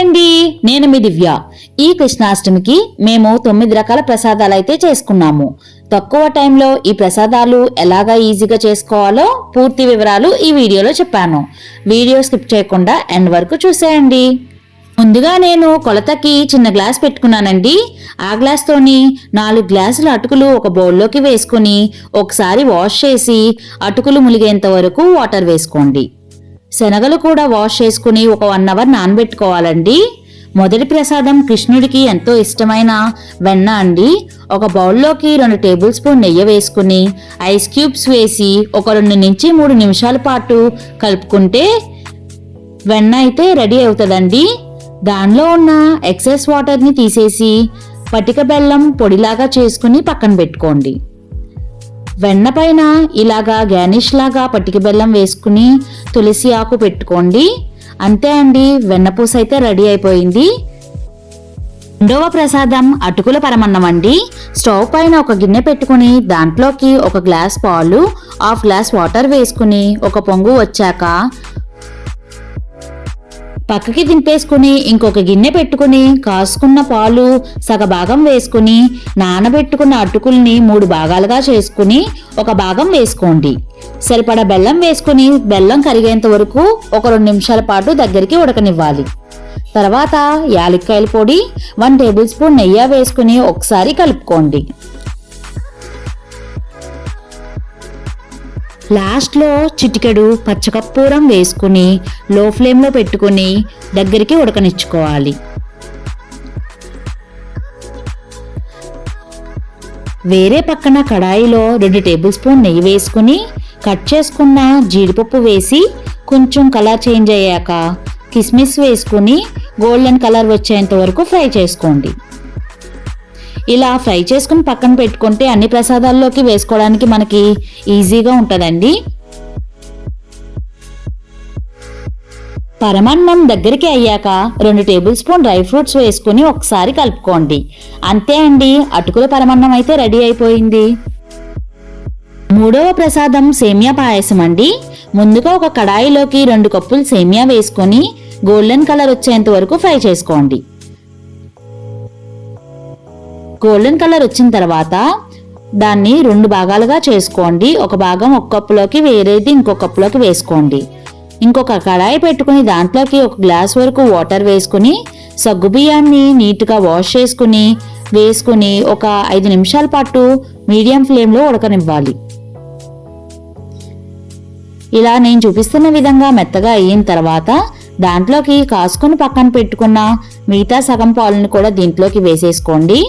అండి నేను మీ దివ్య. ఈ కృష్ణాష్టమికి మేము తొమ్మిది రకాల ప్రసాదాలు అయితే చేసుకున్నాము. తక్కువ టైంలో ఈ ప్రసాదాలు ఎలాగా ఈజీగా చేసుకోవాలో పూర్తి వివరాలు ఈ వీడియోలో చెప్పాను. వీడియో స్కిప్ చేయకుండా ఎండ్ వరకు చూసేయండి. ముందుగా నేను కొలతకి చిన్న గ్లాస్ పెట్టుకున్నానండి. ఆ గ్లాస్తోని నాలుగు గ్లాసుల అటుకులు ఒక బౌల్లోకి వేసుకుని ఒకసారి వాష్ చేసి అటుకులు ములిగేంత వరకు వాటర్ వేసుకోండి. శనగలు కూడా వాష్ చేసుకుని ఒక వన్ అవర్ నానబెట్టుకోవాలండి. మొదటి ప్రసాదం కృష్ణుడికి ఎంతో ఇష్టమైన వెన్న అండి. ఒక బౌల్లోకి రెండు టేబుల్ స్పూన్ నెయ్యి వేసుకుని ఐస్ క్యూబ్స్ వేసి ఒక రెండు నుంచి మూడు నిమిషాల పాటు కలుపుకుంటే వెన్న అయితే రెడీ అవుతుందండి. దానిలో ఉన్న ఎక్సెస్ వాటర్ని తీసేసి పటిక బెల్లం పొడిలాగా చేసుకుని పక్కన పెట్టుకోండి. వెన్న పైన ఇలాగా గ్యానిష్ లాగా పట్టిక బెల్లం వేసుకుని తులసి ఆకు పెట్టుకోండి. అంతే అండి వెన్నపూస అయితే రెడీ అయిపోయింది. రెండవ ప్రసాదం అటుకుల పరమన్నం అండి. స్టవ్ పైన ఒక గిన్నె పెట్టుకుని దాంట్లోకి ఒక గ్లాస్ పాలు హాఫ్ గ్లాస్ వాటర్ వేసుకుని ఒక పొంగు వచ్చాక పక్కకి దింపేసుకుని ఇంకొక గిన్నె పెట్టుకుని కాసుకున్న పాలు సగభాగం వేసుకుని నానబెట్టుకున్న అటుకుల్ని మూడు భాగాలుగా చేసుకుని ఒక భాగం వేసుకోండి. సరిపడా బెల్లం వేసుకుని బెల్లం కరిగేంత వరకు ఒక రెండు నిమిషాల పాటు దగ్గరికి ఉడకనివ్వాలి. తర్వాత యాలక్కాయల పొడి వన్ టేబుల్ స్పూన్ నెయ్యి వేసుకుని ఒకసారి కలుపుకోండి. లాస్ట్లో చిటికెడు పచ్చకర్పూరం వేసుకుని లో ఫ్లేమ్లో పెట్టుకుని దగ్గరికి ఉడకనిచ్చుకోవాలి. వేరే పక్కన కడాయిలో రెండు టేబుల్ స్పూన్ నెయ్యి వేసుకుని కట్ చేసుకున్న జీడిపప్పు వేసి కొంచెం కలర్ చేంజ్ అయ్యాక కిస్మిస్ వేసుకుని గోల్డెన్ కలర్ వచ్చేంత వరకు ఫ్రై చేసుకోండి. ఇలా ఫ్రై చేసుకుని పక్కన పెట్టుకుంటే అన్ని ప్రసాదాల్లోకి వేసుకోవడానికి మనకి ఈజీగా ఉంటుందండి. పరమాన్నం దగ్గరికి అయ్యాక రెండు టేబుల్ స్పూన్ డ్రై ఫ్రూట్స్ వేసుకుని ఒకసారి కలుపుకోండి. అంతే అండి అటుకుల పరమాన్నం అయితే రెడీ అయిపోయింది. మూడవ ప్రసాదం సేమియా పాయసం అండి. ముందుగా ఒక కడాయిలోకి రెండు కప్పులు సేమియా వేసుకొని గోల్డెన్ కలర్ వచ్చేంత వరకు ఫ్రై చేసుకోండి. గోల్డెన్ కలర్ వచ్చిన తర్వాత దాన్ని రెండు భాగాలుగా చేసుకోండి. ఒక భాగం ఒక కప్పులోకి వేరేది ఇంకొక కప్పులోకి వేసుకోండి. ఇంకొక కడాయి పెట్టుకుని దాంట్లోకి ఒక గ్లాస్ వరకు వాటర్ వేసుకుని సగ్గుబియ్యాన్ని నీట్గా వాష్ చేసుకుని వేసుకుని ఒక ఐదు నిమిషాల పాటు మీడియం ఫ్లేమ్లో ఉడకనివ్వాలి. ఇలా నేను చూపిస్తున్న విధంగా మెత్తగా అయిన తర్వాత దాంట్లోకి కాసుకుని పక్కన పెట్టుకున్న మిగతా సగం పాలను కూడా దీంట్లోకి వేసేసుకోండి.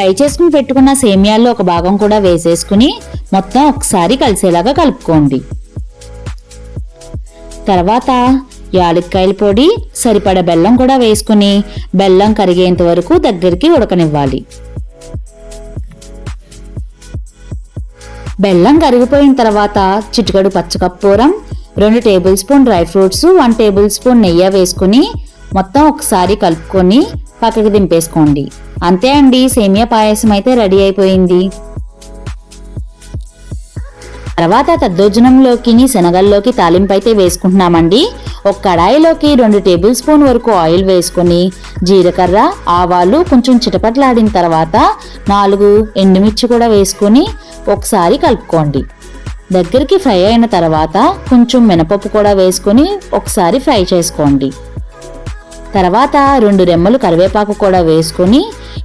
ఫ్రై చేసుకుని పెట్టుకున్న సేమియాల్లో ఒక భాగం కూడా వేసేసుకుని మొత్తం ఒకసారి కలిసేలాగా కలుపుకోండి. తర్వాత యాలక్కాయల పొడి సరిపడ బెల్లం కూడా వేసుకుని బెల్లం కరిగేంత వరకు దగ్గరికి ఉడకనివ్వాలి. బెల్లం కరిగిపోయిన తర్వాత చిటికడు పచ్చకర్పూరం రెండు tablespoon dry fruits one tablespoon నెయ్యి వేసుకుని మొత్తం ఒకసారి కలుపుకొని పక్కకి దింపేసుకోండి. అంతే అండి సేమియా పాయసం అయితే రెడీ అయిపోయింది. తర్వాత తద్దోజనంలోకి శనగల్లోకి తాలింపు అయితే వేసుకుంటున్నామండి. ఒక కడాయిలోకి రెండు టేబుల్ స్పూన్ వరకు ఆయిల్ వేసుకొని జీలకర్ర ఆవాలు కొంచెం చిటపట్లాడిన తర్వాత నాలుగు ఎండుమిర్చి కూడా వేసుకొని ఒకసారి కలుపుకోండి. దగ్గరికి ఫ్రై అయిన తర్వాత కొంచెం మినపప్పు కూడా వేసుకొని ఒకసారి ఫ్రై చేసుకోండి. తర్వాత రెండు రెమ్మలు కరివేపాకు కూడా వేసుకొని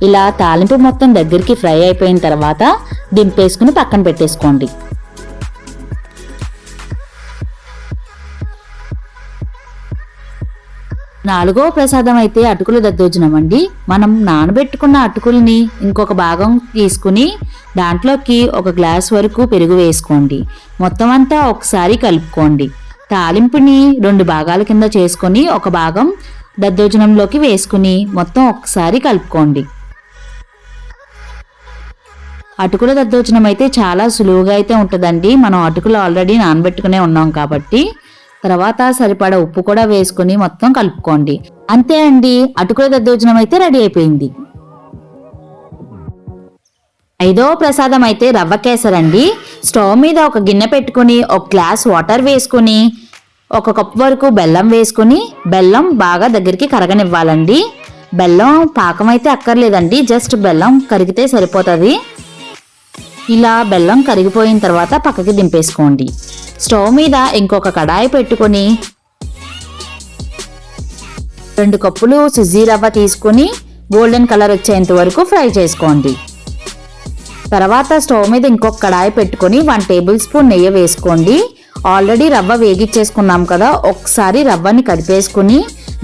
ఇలా తాలింపు మొత్తం దగ్గరికి ఫ్రై అయిపోయిన తర్వాత దింపేసుకుని పక్కన పెట్టేసుకోండి. నాలుగో ప్రసాదం అయితే అటుకుల దద్దోజనం అండి మనం నానబెట్టుకున్న అటుకుల్ని ఇంకొక భాగం తీసుకుని దాంట్లోకి ఒక గ్లాస్ వరకు పెరుగు వేసుకోండి. మొత్తం అంతా ఒకసారి కలుపుకోండి. తాలింపుని రెండు భాగాల కింద చేసుకొని ఒక భాగం దద్దోజనంలోకి వేసుకుని మొత్తం ఒకసారి కలుపుకోండి. అటుకుల దద్దోజనం అయితే చాలా సులువుగా అయితే ఉంటుందండి. మనం అటుకులు ఆల్రెడీ నానబెట్టుకునే ఉన్నాం కాబట్టి తర్వాత సరిపడా ఉప్పు కూడా వేసుకుని మొత్తం కలుపుకోండి. అంతే అండి. అటుకుల దద్దోజనం అయితే రెడీ అయిపోయింది. ఐదవ ప్రసాదం అయితే రవ్వ కేసరండి. స్టవ్ మీద ఒక గిన్నె పెట్టుకుని ఒక గ్లాస్ వాటర్ వేసుకుని ఒక కప్పు వరకు బెల్లం వేసుకుని బెల్లం బాగా దగ్గరికి కరగనివ్వాలండి. బెల్లం పాకం అయితే అక్కర్లేదండి జస్ట్ బెల్లం కరిగితే సరిపోతుంది. ఇలా బెల్లం కరిగిపోయిన తర్వాత పక్కకి దింపేసుకోండి. స్టవ్ మీద ఇంకొక కడాయి పెట్టుకొని రెండు కప్పులు సుజీ రవ్వ తీసుకుని గోల్డెన్ కలర్ వచ్చేంత వరకు ఫ్రై చేసుకోండి. తర్వాత స్టవ్ మీద ఇంకొక కడాయి పెట్టుకొని వన్ టేబుల్ స్పూన్ నెయ్యి వేసుకోండి. ఆల్రెడీ రవ్వ వేగిచ్చేసుకున్నాం కదా ఒకసారి రవ్వని కడిపేసుకుని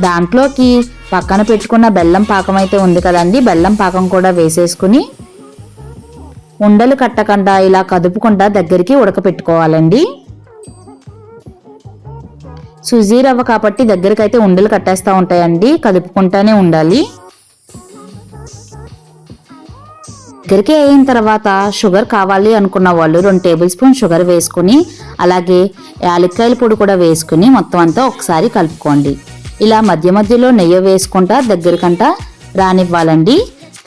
దాంట్లోకి పక్కన పెట్టుకున్న బెల్లం పాకం అయితే ఉంది కదండి బెల్లం పాకం కూడా వేసేసుకుని ఉండలు కట్టకుండా ఇలా కదుపుకుండా దగ్గరికి ఉడకపెట్టుకోవాలండి. సుజీ రవ్వ కాబట్టి దగ్గరికి అయితే ఉండలు కట్టేస్తూ ఉంటాయండి కదుపుకుంటానే ఉండాలి. దగ్గరికి అయిన తర్వాత షుగర్ కావాలి అనుకున్న వాళ్ళు రెండు టేబుల్ స్పూన్ షుగర్ వేసుకుని అలాగే యాలక్కాయల పొడి కూడా వేసుకుని మొత్తం అంతా ఒకసారి కలుపుకోండి. ఇలా మధ్య మధ్యలో నెయ్యి వేసుకుంటా దగ్గరకంట రానివ్వాలండి.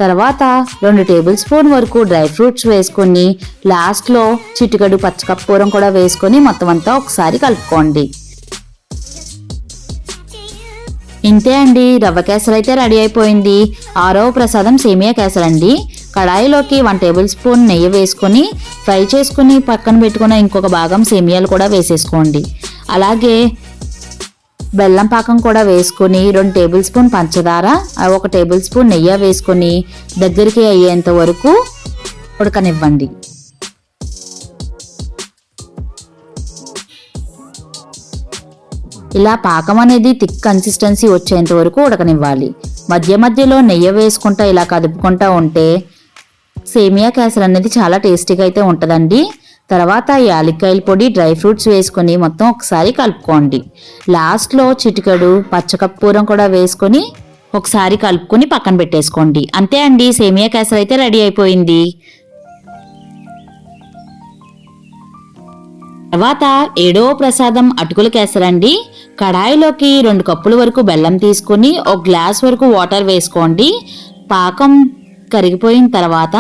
తర్వాత రెండు టేబుల్ స్పూన్ వరకు డ్రై ఫ్రూట్స్ వేసుకొని లాస్ట్లో చిటికడు పచ్చకప్పూరం కూడా వేసుకొని మొత్తం అంతా ఒకసారి కలుపుకోండి. ఇంతే అండి. రవ్వ కేసరి అయితే రెడీ అయిపోయింది. ఆరవ ప్రసాదం సేమియా కేసరి అండి కడాయిలోకి వన్ టేబుల్ స్పూన్ నెయ్యి వేసుకొని ఫ్రై చేసుకుని పక్కన పెట్టుకున్న ఇంకొక భాగం సేమియాలు కూడా వేసేసుకోండి. అలాగే బెల్లం పాకం కూడా వేసుకొని రెండు టేబుల్ స్పూన్ పంచదార ఒక టేబుల్ స్పూన్ నెయ్యి వేసుకొని దగ్గరికి అయ్యేంత వరకు ఉడకనివ్వండి. ఇలా పాకం అనేది థిక్ కన్సిస్టెన్సీ వచ్చేంత వరకు ఉడకనివ్వాలి. మధ్య మధ్యలో నెయ్యి వేసుకుంటా ఇలా కదుపుకుంటా ఉంటే సేమియా కేసరి అనేది చాలా టేస్టీగా అయితే ఉంటుందండి. తర్వాత యాలక్కాయల పొడి డ్రై ఫ్రూట్స్ వేసుకొని మొత్తం ఒకసారి కలుపుకోండి. లాస్ట్లో చిటికెడు పచ్చకర్పూరం కూడా వేసుకొని ఒకసారి కలుపుకొని పక్కన పెట్టేసుకోండి. అంతే అండి సేమియా కేసరి అయితే రెడీ అయిపోయింది. తర్వాత ఏడవ ప్రసాదం అటుకుల కేసరండి కడాయిలోకి రెండు కప్పుల వరకు బెల్లం తీసుకుని ఒక గ్లాస్ వరకు వాటర్ వేసుకోండి. పాకం కరిగిపోయిన తర్వాత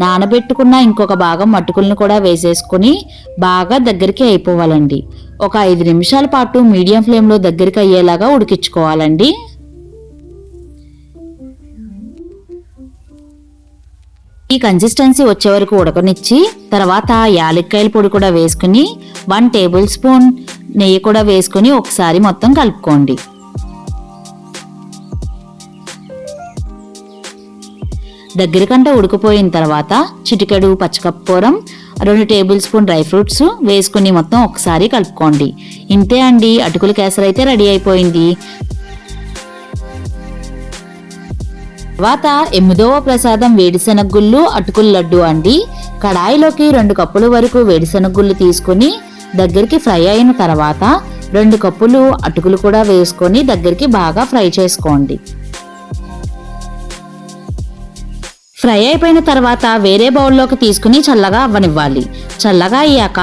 నానబెట్టుకున్న ఇంకొక భాగం మట్టుకులను కూడా వేసేసుకుని బాగా దగ్గరికి అయిపోవాలండి. ఒక ఐదు నిమిషాల పాటు మీడియం ఫ్లేమ్లో దగ్గరికి అయ్యేలాగా ఉడికించుకోవాలండి. ఈ కన్సిస్టెన్సీ వచ్చే వరకు ఉడకనిచ్చి తర్వాత యాలక్కాయల పొడి కూడా వేసుకుని వన్ టేబుల్ స్పూన్ నెయ్యి కూడా వేసుకుని ఒకసారి మొత్తం కలుపుకోండి. దగ్గరకంటే ఉడికిపోయిన తర్వాత చిటికెడు పచ్చకప్పూరం రెండు టేబుల్ స్పూన్ డ్రై ఫ్రూట్స్ వేసుకుని మొత్తం ఒకసారి కలుపుకోండి. ఇంతే అండి అటుకుల కేసరి అయితే రెడీ అయిపోయింది. తర్వాత ఎనిమిదవ ప్రసాదం వేడిశెనగుళ్ళు అటుకుల లడ్డు అండి. కడాయిలోకి రెండు కప్పుల వరకు వేడిశెనగుళ్ళు తీసుకుని దగ్గరికి ఫ్రై అయిన తర్వాత రెండు కప్పులు అటుకులు కూడా వేసుకొని దగ్గరికి బాగా ఫ్రై చేసుకోండి. ఫ్రై అయిపోయిన తర్వాత వేరే బౌల్లోకి తీసుకుని చల్లగా అవ్వనివ్వాలి. చల్లగా అయ్యాక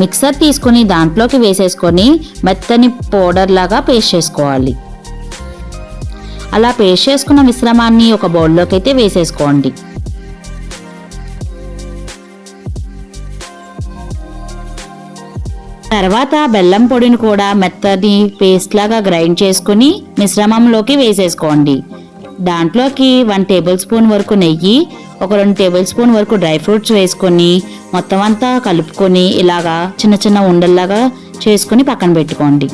మిక్సర్ తీసుకుని దాంట్లోకి వేసేసుకొని మెత్తని పౌడర్ లాగా పేస్ట్ చేసుకోవాలి. అలా పేస్ట్ చేసుకున్న మిశ్రమాన్ని ఒక బౌల్లోకి అయితే వేసేసుకోండి. తర్వాత బెల్లం పొడిని కూడా మెత్తని పేస్ట్ లాగా గ్రైండ్ చేసుకుని మిశ్రమంలోకి వేసేసుకోండి. దాంట్లోకి వన్ టేబుల్ స్పూన్ వరకు నెయ్యి ఒక రెండు టేబుల్ స్పూన్ వరకు డ్రై ఫ్రూట్స్ వేసుకొని మొత్తం అంతా కలుపుకొని ఇలాగా చిన్న చిన్న ఉండల్లాగా చేసుకొని పక్కన పెట్టుకోండి.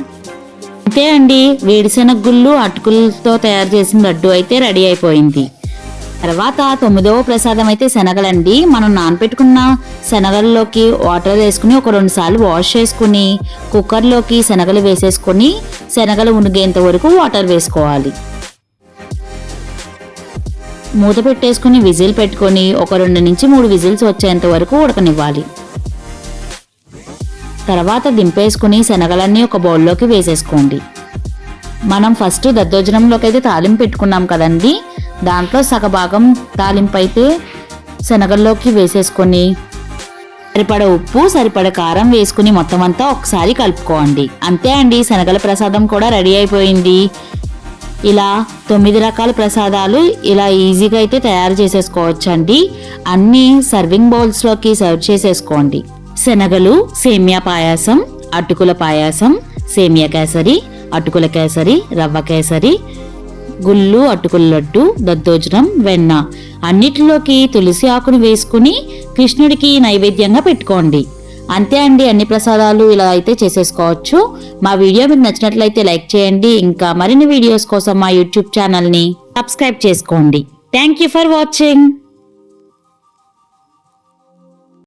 అంతే అండి వేడిశెనగ గుళ్ళు అటుకులతో తయారు చేసిన లడ్డు అయితే రెడీ అయిపోయింది. తర్వాత తొమ్మిదవ ప్రసాదం అయితే శనగలండి. మనం నానపెట్టుకున్న శనగల్లోకి వాటర్ వేసుకుని ఒక రెండు సార్లు వాష్ చేసుకుని కుక్కర్లోకి శనగలు వేసేసుకొని శనగలు ఉనిగేంత వరకు వాటర్ వేసుకోవాలి. మూత పెట్టేసుకుని విజిల్ పెట్టుకొని ఒక రెండు నుంచి మూడు విజిల్స్ వచ్చేంత వరకు ఉడకనివ్వాలి. తర్వాత దింపేసుకుని శనగలన్నీ ఒక బౌల్లోకి వేసేసుకోండి. మనం ఫస్ట్ దద్దోజనంలోకి అయితే తాలింపు పెట్టుకున్నాం కదండి దాంట్లో సగభాగం తాలింపు అయితే శనగల్లోకి వేసేసుకొని సరిపడ ఉప్పు సరిపడ కారం వేసుకుని మొత్తం అంతా ఒకసారి కలుపుకోండి. అంతే అండి శనగల ప్రసాదం కూడా రెడీ అయిపోయింది. ఇలా తొమ్మిది రకాల ప్రసాదాలు ఇలా ఈజీగా అయితే తయారు చేసేసుకోవచ్చండి. అన్నీ సర్వింగ్ బౌల్స్లోకి సర్వ్ చేసేసుకోండి. శనగలు సేమియా పాయాసం అటుకుల పాయాసం సేమియా కేసరి అటుకుల కేసరి రవ్వ కేసరి గుళ్ళు అటుకుల లడ్డు దద్దోజనం వెన్న. అన్నిటిలోకి తులసి ఆకును వేసుకుని కృష్ణుడికి నైవేద్యంగా పెట్టుకోండి. అంతే అండి అన్ని ప్రసాదాలు ఇలా అయితే చేసేసుకోవచ్చు. మా వీడియో మీకు నచ్చినట్లయితే లైక్ చేయండి ఇంకా మరిన్ని వీడియోస్ కోసం మా యూట్యూబ్ ఛానల్ని సబ్స్క్రైబ్ చేసుకోండి. Thank you for watching